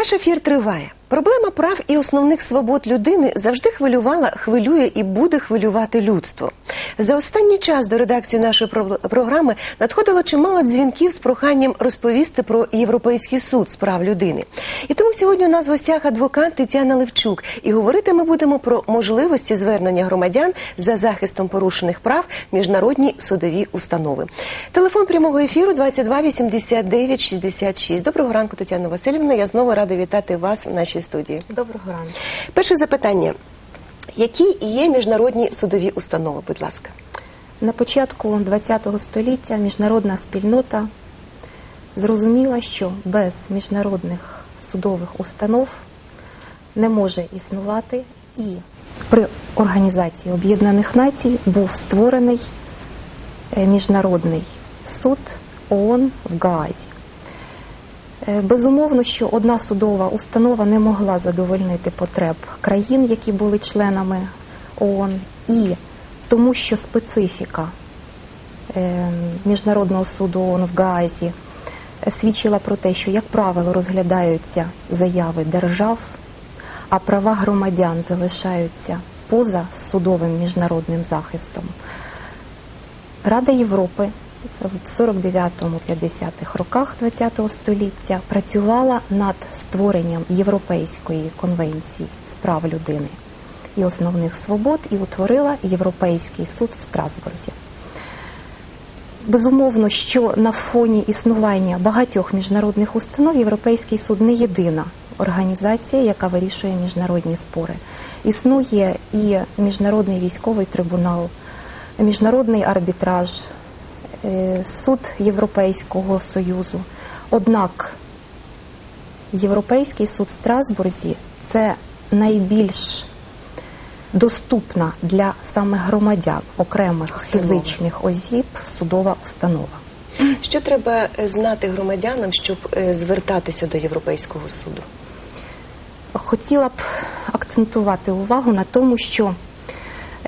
Наш ефір триває. Проблема прав і основних свобод людини завжди хвилювала, хвилює і буде хвилювати людство. За останній час до редакції нашої про- програми надходило чимало дзвінків з проханням розповісти про Європейський суд з прав людини. І тому сьогодні у нас в гостях адвокат Тетяна Левчук. І говорити ми будемо про можливості звернення громадян за захистом порушених прав в міжнародні судові установи. Телефон прямого ефіру 22 89 66. Доброго ранку, Тетяна Васильівна. Я знову рада вітати вас в нашій студії. Доброго ранку. Перше запитання: які є міжнародні судові установи? Будь ласка, На початку ХХ століття міжнародна спільнота зрозуміла, що без міжнародних судових установ не може існувати, і при Організації Об'єднаних Націй був створений е, міжнародний суд ООН в Гаазі. Е, Безумовно, що одна судова установа не могла задовольнити потреб країн, які були членами ООН, і тому, що специфіка е, Міжнародного суду ООН в Гаазі е, свідчила про те, що, як правило, розглядаються заяви держав, а права громадян залишаються поза судовим міжнародним захистом. Рада Європи в 49-50-х роках ХХ століття працювала над створенням Європейської конвенції з прав людини і основних свобод і утворила Європейський суд в Страсбурзі. Безумовно, що на фоні існування багатьох міжнародних установ Європейський суд не єдина організація, яка вирішує міжнародні спори. Існує і міжнародний військовий трибунал, міжнародний арбітраж, суд Європейського союзу. Однак Європейський суд в Страсбурзі це найбільш доступна для саме громадян окремих Установа. фізичних осіб судова установа. що треба е, знати громадянам, щоб е, звертатися до Європейського суду? Хотіла б акцентувати увагу на тому, що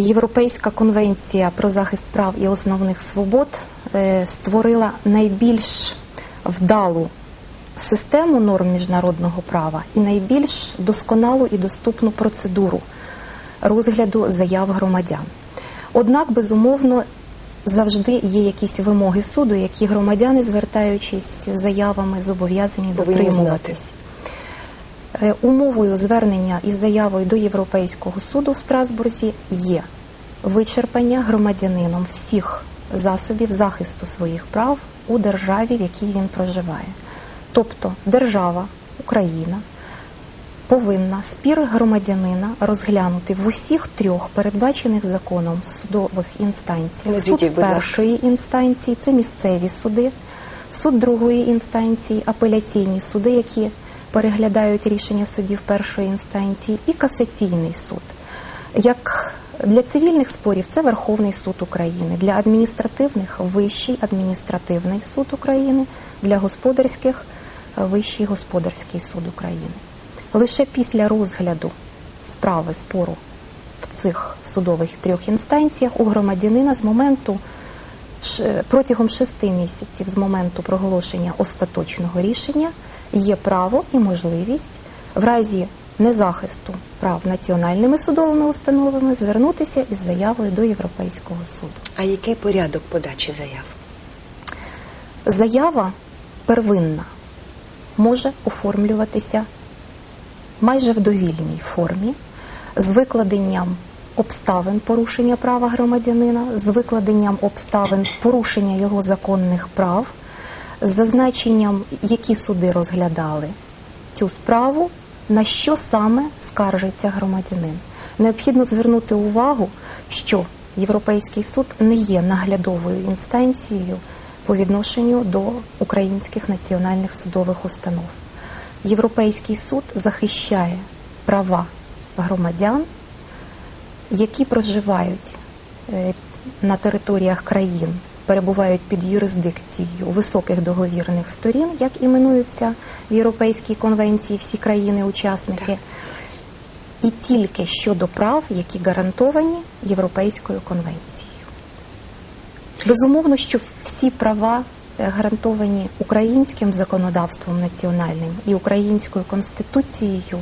Європейська конвенція про захист прав і основних свобод е, створила найбільш вдалу систему норм міжнародного права і найбільш досконалу і доступну процедуру розгляду заяв громадян. Однак, безумовно, завжди є якісь вимоги суду, які громадяни, звертаючись з заявами, зобов'язані дотримуватись. Е, Умовою звернення із заявою до Європейського суду в Страсбурзі є вичерпання громадянином всіх засобів захисту своїх прав у державі, в якій він проживає. Тобто держава, Україна, повинна спір громадянина розглянути в усіх трьох передбачених законом судових інстанціях. Суд першої інстанції це місцеві суди, суд другої інстанції, апеляційні суди, які переглядають рішення судів першої інстанції, і касаційний суд. Як для цивільних спорів це Верховний суд України, для адміністративних Вищий адміністративний суд України, для господарських Вищий господарський суд України. Лише після розгляду справи спору в цих судових трьох інстанціях у громадянина з моменту протягом шести місяців з моменту проголошення остаточного рішення є право і можливість в разі незахисту прав національними судовими установами звернутися із заявою до Європейського суду. А який порядок подачі заяв? Заява первинна може оформлюватися майже в довільній формі з викладенням обставин порушення права громадянина, з викладенням обставин порушення його законних прав, з зазначенням, які суди розглядали цю справу, на що саме скаржиться громадянин. Необхідно звернути увагу, що Європейський суд не є наглядовою інстанцією по відношенню до українських національних судових установ. Європейський суд захищає права громадян, які проживають е, на територіях країн, перебувають під юрисдикцією високих договірних сторін, як іменуються в Європейській конвенції всі країни-учасники, і тільки щодо прав, які гарантовані Європейською конвенцією. Безумовно, що всі права е, гарантовані українським законодавством національним і українською конституцією,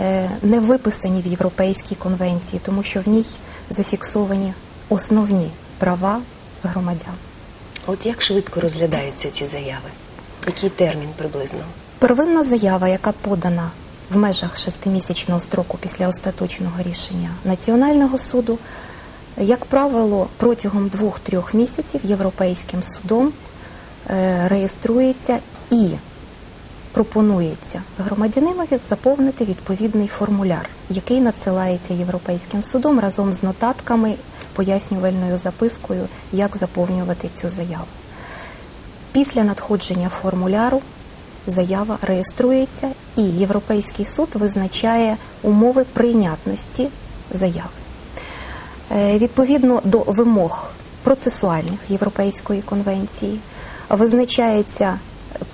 е, не виписані в Європейській конвенції, тому що в ній зафіксовані основні права громадян. От як швидко розглядаються ці заяви? Який термін приблизно? Первинна заява, яка подана в межах шестимісячного строку після остаточного рішення Національного суду, як правило, протягом двох-трьох місяців Європейським судом е, реєструється і пропонується громадянинові заповнити відповідний формуляр, який надсилається Європейським судом разом з нотатками, пояснювальною запискою, як заповнювати цю заяву. Після надходження формуляру заява реєструється і Європейський суд визначає умови прийнятності заяви. Е, Відповідно до вимог процесуальних Європейської конвенції визначається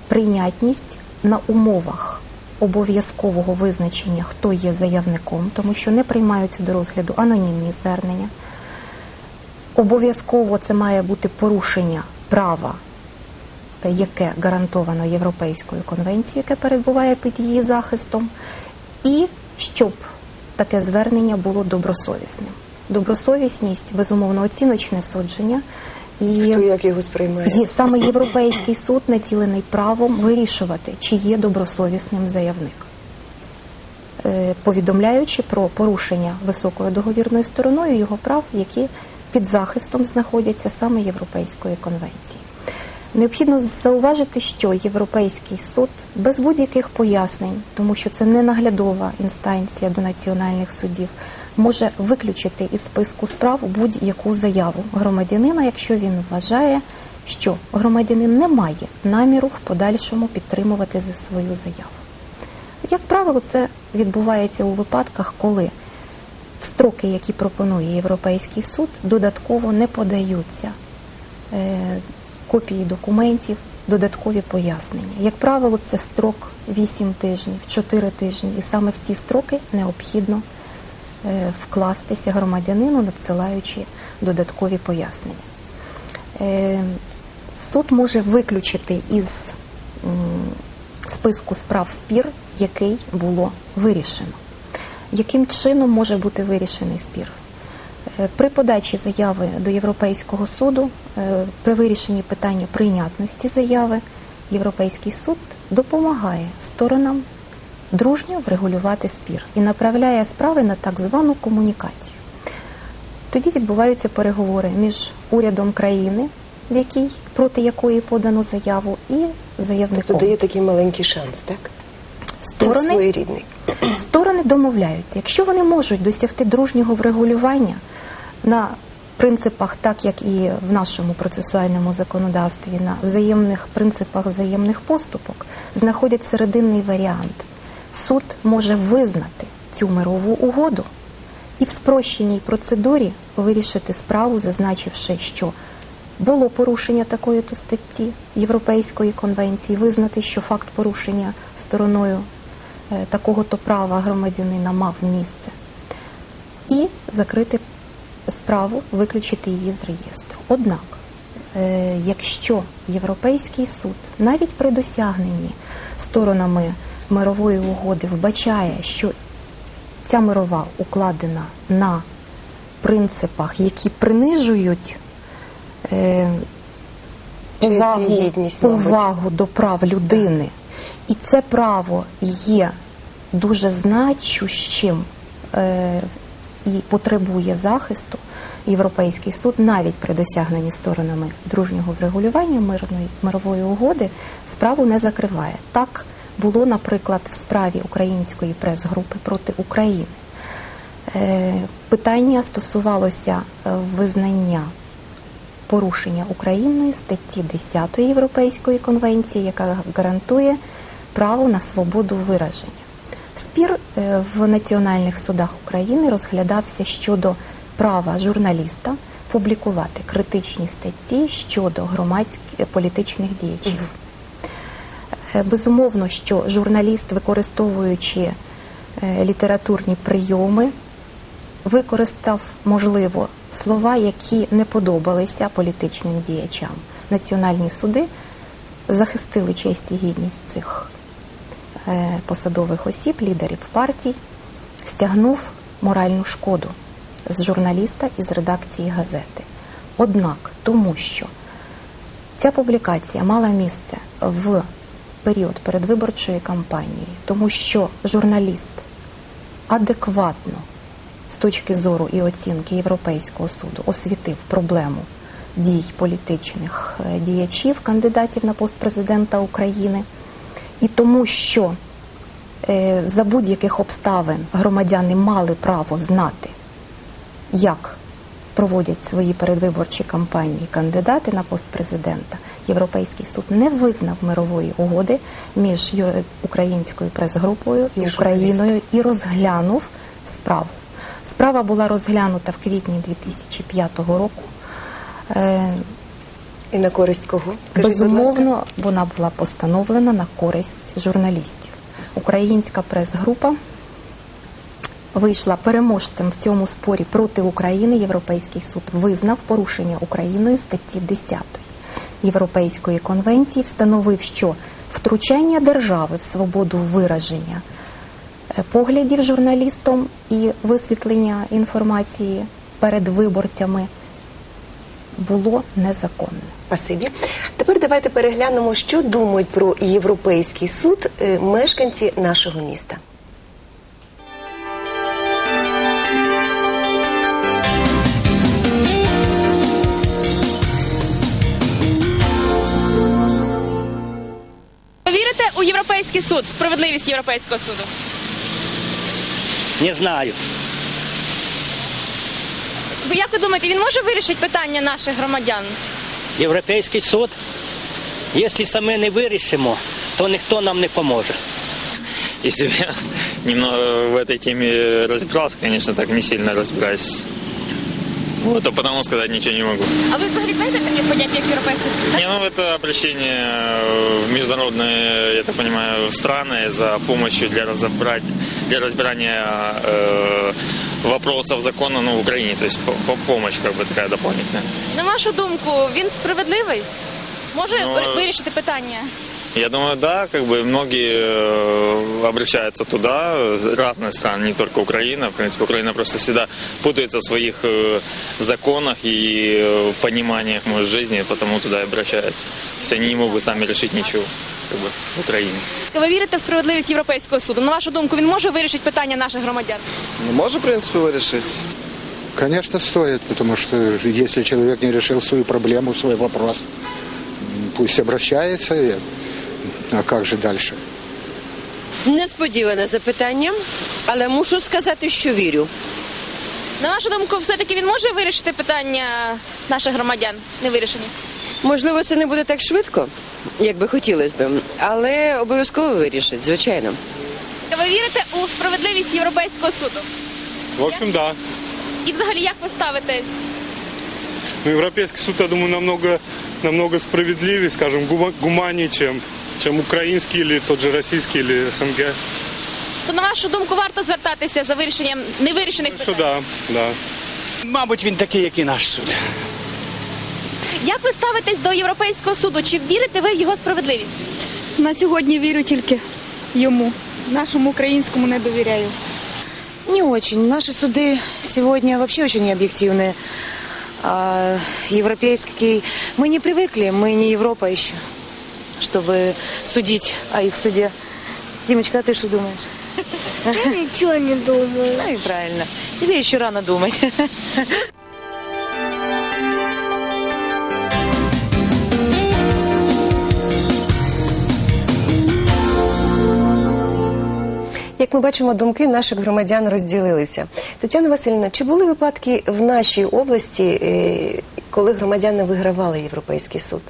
прийнятність на умовах обов'язкового визначення, хто є заявником, тому що не приймаються до розгляду анонімні звернення. Обов'язково це має бути порушення права яке гарантовано Європейською конвенцією, яке перебуває під її захистом, і щоб таке звернення було добросовісним. Добросовісність, безумовно, оціночне судження. І Хто як його сприймає? Саме Європейський суд наділений правом вирішувати, чи є добросовісним заявник, Е, повідомляючи про порушення високою договірною стороною його прав, які під захистом знаходяться саме Європейської конвенції. Необхідно зауважити, що Європейський суд без будь-яких пояснень, тому що це не наглядова інстанція до національних судів, може виключити із списку справ будь-яку заяву громадянина, якщо він вважає, що громадянин не має наміру в подальшому підтримувати за свою заяву. Як правило, це відбувається у випадках, коли строки, які пропонує Європейський суд, додатково не подаються е, копії документів, додаткові пояснення. Як правило, це строк 8 тижнів, 4 тижні, і саме в ці строки необхідно е, вкластися громадянину, надсилаючи додаткові пояснення. Е, Суд може виключити із списку справ спір, який було вирішено. Яким чином може бути вирішений спір? Е, При подачі заяви до Європейського суду, е, при вирішенні питання прийнятності заяви, Європейський суд допомагає сторонам дружньо врегулювати спір і направляє справи на так звану комунікацію. Тоді відбуваються переговори між урядом країни, в якій проти якої подано заяву, і заявником. Тобто дає такий маленький шанс, так? Сторони. Сторони домовляються. Якщо вони можуть досягти дружнього врегулювання на принципах, так як і в нашому процесуальному законодавстві, на взаємних принципах взаємних поступок, знаходять серединний варіант. Суд може визнати цю мирову угоду і в спрощеній процедурі вирішити справу, зазначивши, що було порушення такої то статті Європейської конвенції, визнати, що факт порушення стороною такого то права громадянина мав місце, і закрити справу, виключити її з реєстру. Однак, е, якщо Європейський суд навіть при досягненні сторонами мирової угоди вбачає, що ця мирова укладена на принципах, які принижують е, увагу, гідність, увагу до прав людини, і це право є дуже значущим е, і потребує захисту, Європейський суд навіть при досягненні сторонами дружнього врегулювання мирної мирової угоди справу не закриває. Так було, наприклад, в справі української прес-групи проти України. Е, Питання стосувалося е, визнання порушення Україною статті 10 Європейської конвенції, яка гарантує право на свободу вираження. Спір е, в національних судах України розглядався щодо права журналіста публікувати критичні статті щодо громадських політичних діячів. Е, Безумовно, що журналіст, використовуючи е, літературні прийоми, використав, можливо, слова, які не подобалися політичним діячам. Національні суди захистили честь і гідність цих е, посадових осіб, лідерів партій, стягнув моральну шкоду з журналіста із редакції газети. Однак, тому що ця публікація мала місце в період передвиборчої кампанії, тому що журналіст адекватно з точки зору і оцінки Європейського суду освітив проблему дій політичних е, діячів, кандидатів на пост президента України, і тому, що е, за будь-яких обставин громадяни мали право знати, як проводять свої передвиборчі кампанії кандидати на пост президента, Європейський суд не визнав мирової угоди між українською прес-групою і І Україною і розглянув справу. Справа була розглянута в квітні 2005 року. Е, І на користь кого? Скажіть, будь ласка. Безумовно, вона була постановлена на користь журналістів. Українська прес-група вийшла переможцем в цьому спорі проти України. Європейський суд визнав порушення Україною статті 10 Європейської конвенції, встановив, що втручання держави в свободу вираження поглядів журналістом і висвітлення інформації перед виборцями було незаконне. Спасибі. Тепер давайте переглянемо, що думають про Європейський суд е, мешканці нашого міста. Вірите у європейський суд, в справедливість європейського суду? Не знаю. Ви як ви думаєте, він може вирішити питання наших громадян? Європейський суд, якщо саме не вирішимо, то ніхто нам не поможе. Если бы я немного в этой теме разбирался, конечно, так не сильно разбираюсь. Вот, а потому сказать ничего не могу. А ви взагалі знаєте таке поняття, як європейський суд? Не, ну это обращение в международные, я так понимаю, страны за помощью для разобрать, для разбирания э, вопросов закона ну, в Украине. То есть по- по- помощь как бы такая дополнительная. На вашу думку, він справедливий? Може Ну, ви- вирішити питання? Я думаю, да, как бы многие э, обращаются туда, э, разные страны, не только Украина. В принципе, Украина просто всегда путается в своих э, законах и э, пониманиях, может, жизни, потому туда и обращаются. То есть они не могут сами решить ничего как бы, в Украине. Ви вірите в справедливість європейського суду? На вашу думку, він може вирішити питання наших громадян? Ну, Може, в принципі, вирішити. Конечно, стоит, потому что если человек не решил свою проблему, свой вопрос, м, пусть обращается. и- А как же дальше? Несподіване запитання, але мушу сказати, що вірю. На вашу думку, все-таки він може вирішити питання наших громадян? Не вирішені? Можливо, це не буде так швидко, як би хотілося б, але обов'язково вирішить, звичайно. Ви вірите у справедливість європейського суду? В общем, да. І взагалі як ви ставитесь? Европейский суд, я думаю, намного, намного справедливее, скажем, гума- гуманнее, чем, чем украинский или тот же российский или СНГ. То на вашу думку варто звертатися за вирішенням невирішених Что питань? да, да. Мабуть, він такий, як і наш суд. Як ви ставитесь до європейського суду? Чи вірите ви в його справедливість? На сьогодні вірю тільки йому. Нашому українському не довіряю. Не очень. Наши суды сегодня вообще очень необъективные. А европейский... Мы не привыкли, мы не Европа еще, чтобы судить о их суде. Димочка, а ты что думаешь? Я нічого не думаю. Ну и правильно. Тебе еще рано думать. Як ми бачимо, думки наших громадян розділилися. Тетяна Васильівна, чи були випадки в нашій області, е, коли громадяни вигравали Європейський суд?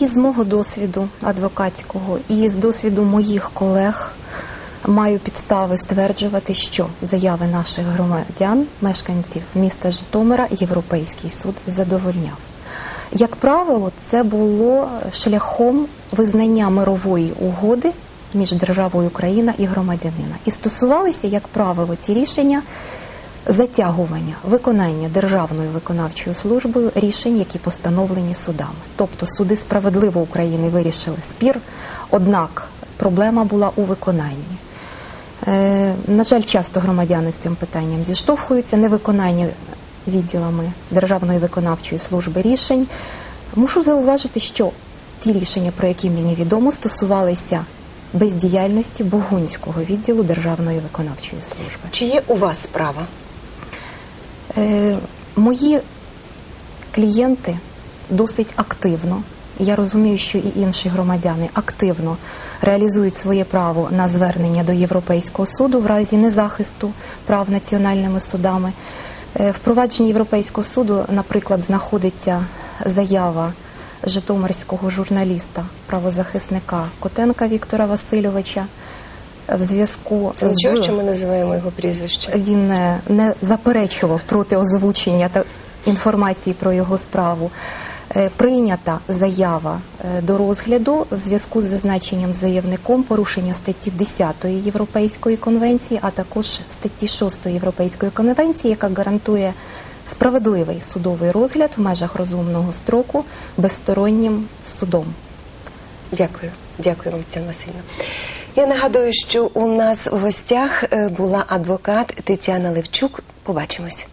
І з мого досвіду адвокатського, і з досвіду моїх колег маю підстави стверджувати, що заяви наших громадян, мешканців міста Житомира, Європейський суд задовольняв. Як правило, це було шляхом визнання мирової угоди між державою Україна і громадянина. І стосувалися, як правило, ці рішення затягування виконання державною виконавчою службою рішень, які постановлені судами. Тобто суди справедливо України вирішили спір, однак проблема була у виконанні. Е, На жаль, часто громадяни з цим питанням зіштовхуються, невиконання відділами Державної виконавчої служби рішень. Мушу зауважити, що ті рішення, про які мені відомо, стосувалися бездіяльності Богунського відділу Державної виконавчої служби. Чи є у вас справа? Е, мої клієнти досить активно, я розумію, що і інші громадяни активно реалізують своє право на звернення до Європейського суду в разі незахисту прав національними судами. Е, В провадженні Європейського суду, наприклад, знаходиться заява житомирського журналіста, правозахисника Котенка Віктора Васильовича в зв'язку Це нічого, що ми називаємо його прізвище? він е, не заперечував проти озвучення та інформації про його справу. Е, Прийнята заява е, до розгляду в зв'язку з зазначенням заявником порушення статті 10 Європейської конвенції, а також статті 6 Європейської конвенції, яка гарантує справедливий судовий розгляд в межах розумного строку безстороннім судом. Дякую, дякую вам, Тетяна Васильівна. Я нагадую, що у нас в гостях е, була адвокат Тетяна Левчук. Побачимось.